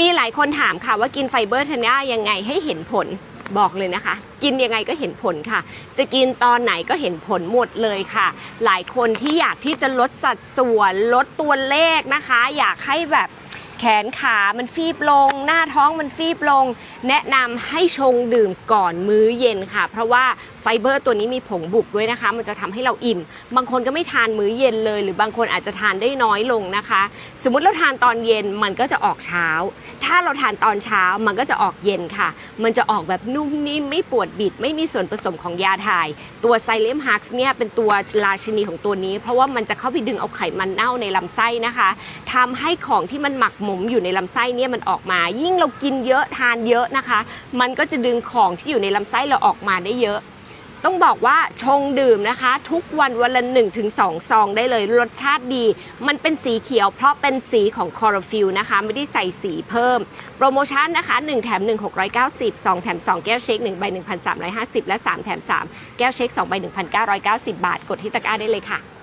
มีหลายคนถามค่ะว่ากินไฟเบอร์เทนย่ายังไงให้เห็นผลบอกเลยนะคะ กินยังไงก็เห็นผลค่ะ จะกินตอนไหนก็เห็นผลหมดเลยค่ะ หลายคนที่อยากที่จะลดสัดส่วนลดตัวเลขนะคะ อยากให้แบบ แขนขามันฟีบลง หน้าท้องมันฟีบลง แนะนำให้ชงดื่มก่อนมื้อเย็นค่ะ เพราะว่าไฟเบอร์ตัวนี้มีผงบุกด้วยนะคะ มันจะทำให้เราอิ่ม บางคนก็ไม่ทานมื้อเย็นเลย หรือบางคนอาจจะทานได้น้อยลงนะคะ สมมุติเราทานตอนเย็นมันก็จะออกเช้า ถ้าเราทานตอนเช้ามันก็จะออกเย็นค่ะ มันจะออกแบบนุ่มนิ่มไม่ปวดบิด ไม่มีส่วนผสมของยาถ่าย ตัวไซเลมฮักซ์เนี่ยเป็นตัวราชินีของตัวนี้ เพราะว่ามันจะเข้าไปดึงเอาไขมันเน่าในลำไส้นะคะทำให้ของที่มันหมักหมมอยู่ในลำไส้เนี่ยมันออกมา ยิ่งเรากินเยอะทานเยอะนะคะ มันก็จะดึงของที่อยู่ในลำไส้เราออกมาได้เยอะ ต้องบอกว่าชงดื่มนะคะ ทุกวันวันละ1ถึง2ซองได้เลยรสชาติดี มันเป็นสีเขียวเพราะเป็นสีของคอร์ฟิลนะคะ ไม่ได้ใส่สีเพิ่ม โปรโมชั่นนะคะ 1 แถม 1 690 2 แถม 2 แก้วเช็ค1ใบ 1,350 และ 3 แถม 3 แก้วเช็ค2ใบ 1,990 บาท กดที่ตะกร้าได้เลยค่ะ